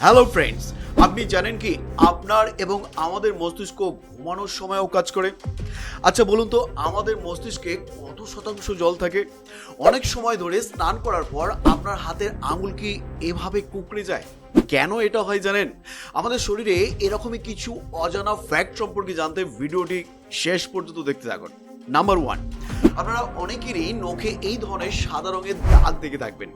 Hello friends আপনি জানেন কি আপনার এবং আমাদের মস্তিষ্ক ঘুমানোর সময়ও কাজ করে? আচ্ছা বলুন তো, আমাদের মস্তিষ্কে কত শতাংশ জল থাকে? অনেক সময় ধরে স্নান করার পর আপনার হাতের আঙুল কি এভাবে কুকড়ে যায়? কেন এটা হয় জানেন? আমাদের শরীরে এরকমই কিছু অজানা ফ্যাক্ট সম্পর্কে জানতে ভিডিওটি শেষ পর্যন্ত দেখতে থাকুন। নাম্বার ওয়ান আপনারা অনেকেরই নখে এই ধরনের সাদা রঙের দাগ দেখে থাকবেন।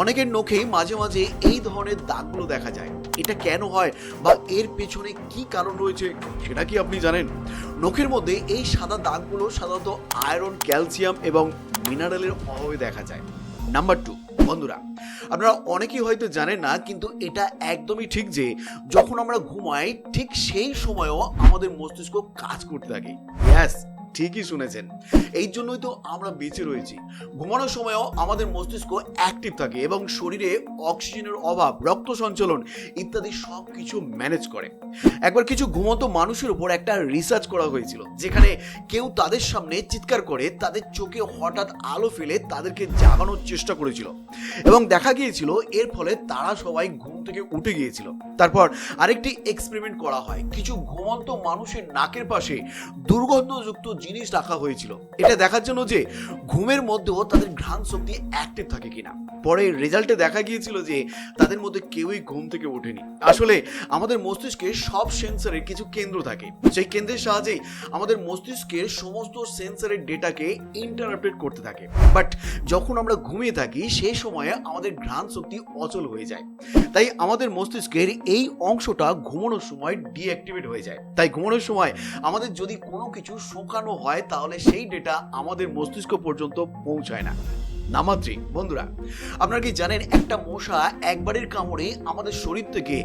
অনেকের নখেই মাঝে মাঝে এই ধরনের দাগগুলো দেখা যায়। এটা কেন হয় বা এর পেছনে কি কারণ রয়েছে সেটা কি আপনি জানেন? নখের মধ্যে এই সাদা দাগগুলো সাধারণত আয়রন, ক্যালসিয়াম এবং মিনারেলের অভাবে দেখা যায়। নাম্বার টু বন্ধুরা, আপনারা অনেকেই হয়তো জানেন না, কিন্তু এটা একদমই ঠিক যে যখন আমরা ঘুমাই, ঠিক সেই সময়ও আমাদের মস্তিষ্ক কাজ করতে থাকে। ইয়াস ঠিকই শুনেছেন। এই জন্যই তো আমরা বেঁচে রয়েছি। ঘুমানোর সময়ও আমাদের মস্তিষ্ক অ্যাক্টিভ থাকে এবং শরীরে অক্সিজেনের অভাব, রক্ত সঞ্চালন ইত্যাদি সব কিছু ম্যানেজ করে। একবার কিছু ঘুমন্ত মানুষের উপর একটা রিসার্চ করা হয়েছিল, যেখানে কেউ তাদের সামনে চিৎকার করে তাদের চোখে হঠাৎ আলো ফেলে তাদেরকে জাগানোর চেষ্টা করেছিল। এবং দেখা গিয়েছিল, এর ফলে তারা সবাই ঘুম থেকে উঠে গিয়েছিল। তারপর আরেকটি এক্সপেরিমেন্ট করা হয়। কিছু ঘুমন্ত মানুষের নাকের পাশে দুর্গন্ধযুক্ত জিনিস রাখা হয়েছিল। এটা দেখার জন্য যে ঘুমের মধ্যেও তাদের ঘ্রাণ শক্তি অ্যাক্টিভ থাকে কিনা। পরে রেজাল্টে দেখা গিয়েছিল যে তাদের মধ্যে কেউই ঘুম থেকে ওঠেনি। আসলে আমাদের মস্তিষ্কে সব সেন্সরের কিছু কেন্দ্র থাকে। সেই কেন্দ্রের সাহায্যেই আমাদের মস্তিষ্কের সমস্ত সেন্সরের ডেটাকে ইন্টারপ্রেট করতে থাকে। বাট যখন আমরা ঘুমিয়ে থাকি, সেই সময়ে আমাদের ঘ্রাণ শক্তি অচল হয়ে যায়। তাই আমাদের মস্তিষ্কের এই অংশটা ঘুমানোর সময় ডিঅ্যাক্টিভেট হয়ে যায়। তাই ঘুমানোর সময় আমাদের যদি কোনো কিছু শুকানো হয়, তাহলে সেই ডেটা আমাদের মস্তিষ্ক পর্যন্ত পৌঁছায় না। নাম্বার থ্রি বন্ধুরা, আপনারা কি জানেন একটা মশা একবারের কামড়ে আমাদের শরীর থেকে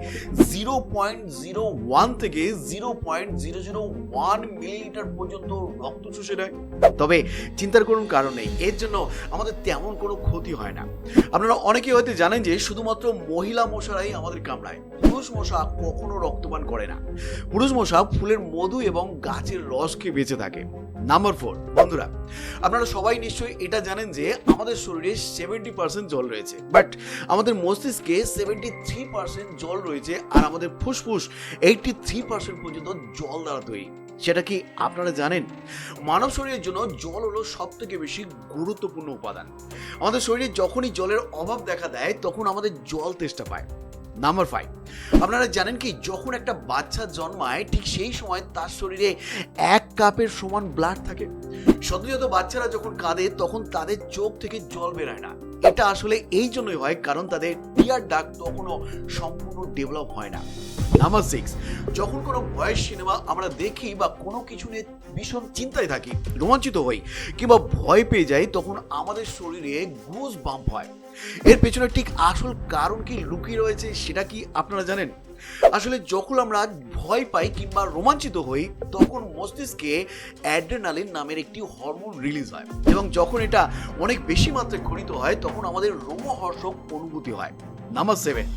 জিরো পয়েন্ট জিরো ওয়ান থেকে zero point zero zero one millilitre পর্যন্ত রক্ত চুষে নেয়? তবে চিন্তার কোনো কারণ নেই, এর জন্য আমাদের তেমন কোনো ক্ষতি হয় না। আপনারা অনেকেই হয়তো জানেন যে শুধুমাত্র মহিলা মশারাই আমাদের কামড়ায়। পুরুষ মশা কখনো রক্তপান করে না। পুরুষ মশা ফুলের মধু এবং গাছের রস খেয়ে বেঁচে থাকে। নাম্বার ফোর বন্ধুরা, আপনারা সবাই নিশ্চয়ই এটা জানেন যে আমাদের শরীরে সেভেন্টি পার্সেন্ট জল রয়েছে বাট আমাদের মস্তিষ্কে সেভেন্টি থ্রি পার্সেন্ট জল রয়েছে আর আমাদের ফুসফুস এইটটি থ্রি পার্সেন্ট পর্যন্ত জল দ্বারা তৈরি। সেটা কি আপনারা জানেন? মানব শরীরের জন্য জল হলো সব থেকে বেশি গুরুত্বপূর্ণ উপাদান। আমাদের শরীরে যখনই জলের অভাব দেখা দেয়, তখন আমাদের জল তেষ্টা পায়। নাম্বার ফাইভ আপনারা জানেন কি, যখন একটা বাচ্চা জন্মায়, ঠিক সেই সময় তার শরীরে এক কাপের সমান ব্লাড থাকে। সদ্যজাত বাচ্চারা যখন কাঁদে, তখন তাদের চোখ থেকে জল বেরোয় না। এটা আসলে এই জন্যই হয়, কারণ তাদের টিয়ার ডাক তখনও সম্পূর্ণ ডেভেলপ হয় না। নাম্বার সিক্স যখন কোনো ভয়েস সিনেমা আমরা দেখি বা কোনো কিছু নিয়ে ভীষণ চিন্তায় থাকি, রোমাঞ্চিত হই, কিংবা ভয় পেয়ে যাই, তখন আমাদের শরীরে গুজ বাম্প হয়। এর পেছনে ঠিক আসল কারণ কি লুকিয়ে রয়েছে সেটা কি আপনারা জানেন? আসলে যখন আমরা ভয় পাই কিংবা রোমাঞ্চিত হই, তখন মস্তিষ্কে অ্যাড্রেনালিন নামের একটি হরমোন রিলিজ হয়। এবং যখন এটা অনেক বেশি মাত্রায় ঘটিত হয়, তখন আমাদের রোমহর্ষক অনুভূতি হয়। নাম্বার সেভেন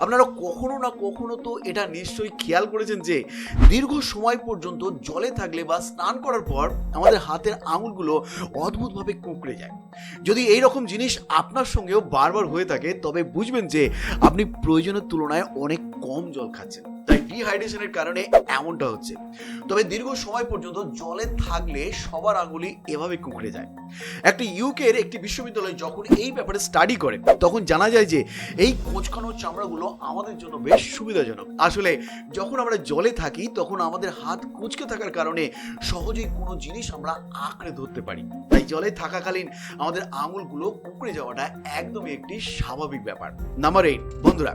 আপনারা কখনো না কখনো তো এটা নিশ্চয়ই খেয়াল করেছেন যে দীর্ঘ সময় পর্যন্ত জলে থাকলে বা স্নান করার পর আমাদের হাতের আঙুলগুলো অদ্ভুতভাবে কুঁকড়ে যায়। যদি এই রকম জিনিস আপনার সঙ্গেও বারবার হয়ে থাকে, তবে বুঝবেন যে আপনি প্রয়োজনের তুলনায় অনেক কম জল খাচ্ছেন। ডিহাইড্রেশনের কারণে এমনটা হচ্ছে। তবে দীর্ঘ সময় পর্যন্ত জলে থাকলে সবার আঙুলি এভাবে কুঁকড়ে যায়। একটি ইউকের একটি বিশ্ববিদ্যালয় যখন এই ব্যাপারে স্টাডি করে, তখন জানা যায় যে এই কোঁচকানো চামড়াগুলো আমাদের জন্য বেশ সুবিধাজনক। আসলে যখন আমরা জলে থাকি, তখন আমাদের হাত কুচকে থাকার কারণে সহজেই কোনো জিনিস আমরা আঁকড়ে ধরতে পারি। তাই জলে থাকাকালীন আমাদের আঙুলগুলো কুঁকড়ে যাওয়াটা একদমই একটি স্বাভাবিক ব্যাপার। নাম্বার এইট বন্ধুরা,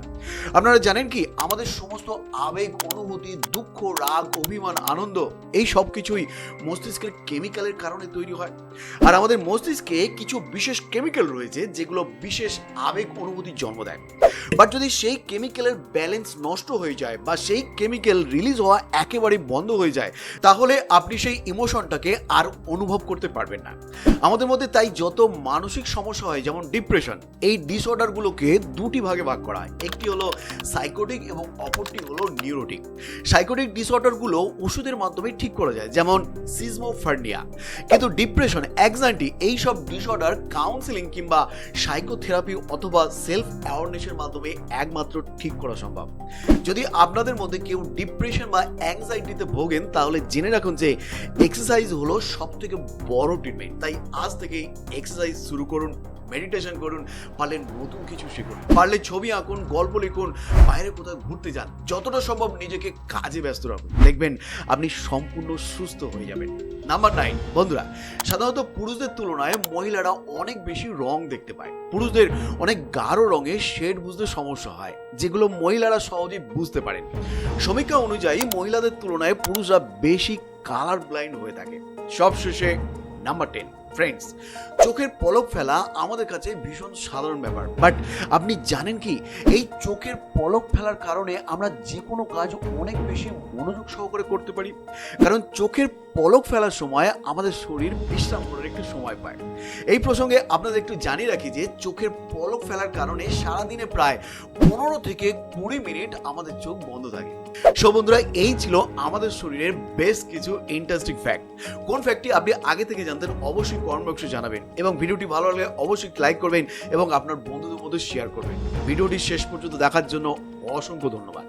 আপনারা জানেন কি, আমাদের সমস্ত আবেগ অনুভূতি, দুঃখ, রাগ, অভিমান, আনন্দ, এই সব কিছুই মস্তিষ্কের কেমিক্যালের কারণে তৈরি হয়। আর আমাদের মস্তিষ্কে কিছু বিশেষ কেমিক্যাল রয়েছে যেগুলো বিশেষ আবেগ অনুভূতির জন্ম দেয়। বাট যদি সেই কেমিক্যালের ব্যালেন্স নষ্ট হয়ে যায় বা সেই কেমিক্যাল রিলিজ হওয়া একেবারে বন্ধ হয়ে যায়, তাহলে আপনি সেই ইমোশনটাকে আর অনুভব করতে পারবেন না। আমাদের মধ্যে তাই যত মানসিক সমস্যা হয়, যেমন ডিপ্রেশন এই ডিসঅর্ডারগুলোকে দুটি ভাগে ভাগ করা হয়। একটি হলো সাইকোটিক এবং অপরটি হলো নিউরো নিউরোটিক সাইকোটিক ডিসঅর্ডারগুলো ওষুধের মাধ্যমে ঠিক করা যায়, যেমন সিজমোফার্নিয়া কিন্তু ডিপ্রেশন অ্যাংজাইটি এইসব ডিসঅর্ডার কাউন্সিলিং কিংবা সাইকোথেরাপি অথবা সেলফ অ্যাওয়ারনেসের মাধ্যমে একমাত্র ঠিক করা সম্ভব। যদি আপনাদের মধ্যে কেউ ডিপ্রেশন বা অ্যাংজাইটিতে ভোগেন, তাহলে জেনে রাখুন যে এক্সারসাইজ হলো সব থেকে বড় ট্রিটমেন্ট তাই আজ থেকেই এক্সারসাইজ শুরু করুন। মেডিটেশন করুন, পারলে নতুন কিছু শিখুন, পারলে ছবি আঁকুন, গল্প লিখুন, বাইরে কোথাও ঘুরতে যান, যতটা সম্ভব নিজেকে কাজে ব্যস্ত রাখুন। দেখবেন আপনি সম্পূর্ণ সুস্থ হয়ে যাবেন। নাম্বার নাইন বন্ধুরা, সাধারণত পুরুষদের তুলনায় মহিলারা অনেক বেশি রং দেখতে পায়। পুরুষদের অনেক গাঢ় রঙে শেড বুঝতে সমস্যা হয়, যেগুলো মহিলারা সহজেই বুঝতে পারেন। সমীক্ষা অনুযায়ী মহিলাদের তুলনায় পুরুষরা বেশি কালার ব্লাইন্ড হয়ে থাকে। সবশেষে নাম্বার টেন ফ্রেন্ডস চোখের পলক ফেলা আমাদের কাছে ভীষণ সাধারণ ব্যাপার। বাট আপনি জানেন কি, এই চোখের পলক ফেলার কারণে আমরা যে কোনো কাজ অনেক বেশি মনোযোগ সহকারে করতে পারি। কারণ চোখের পলক ফেলার সময় আমাদের শরীর বিশ্রাম করার একটু সময় পায়। এই প্রসঙ্গে আপনাদের একটু জানিয়ে রাখি যে, চোখের পলক ফেলার কারণে সারাদিনে প্রায় পনেরো থেকে কুড়ি মিনিট আমাদের চোখ বন্ধ থাকে। সো বন্ধুরা, এই ছিল আমাদের শরীরের বেশ কিছু ইন্টারেস্টিং ফ্যাক্ট কোন ফ্যাক্টটি আপনি আগে থেকে জানতেন অবশ্যই কমেন্ট বক্সে জানাবেন এবং ভিডিওটি ভালো লাগলে অবশ্যই লাইক করবেন এবং আপনার বন্ধুদের মধ্যে শেয়ার করবেন। ভিডিওটি শেষ পর্যন্ত দেখার জন্য অসংখ্য ধন্যবাদ।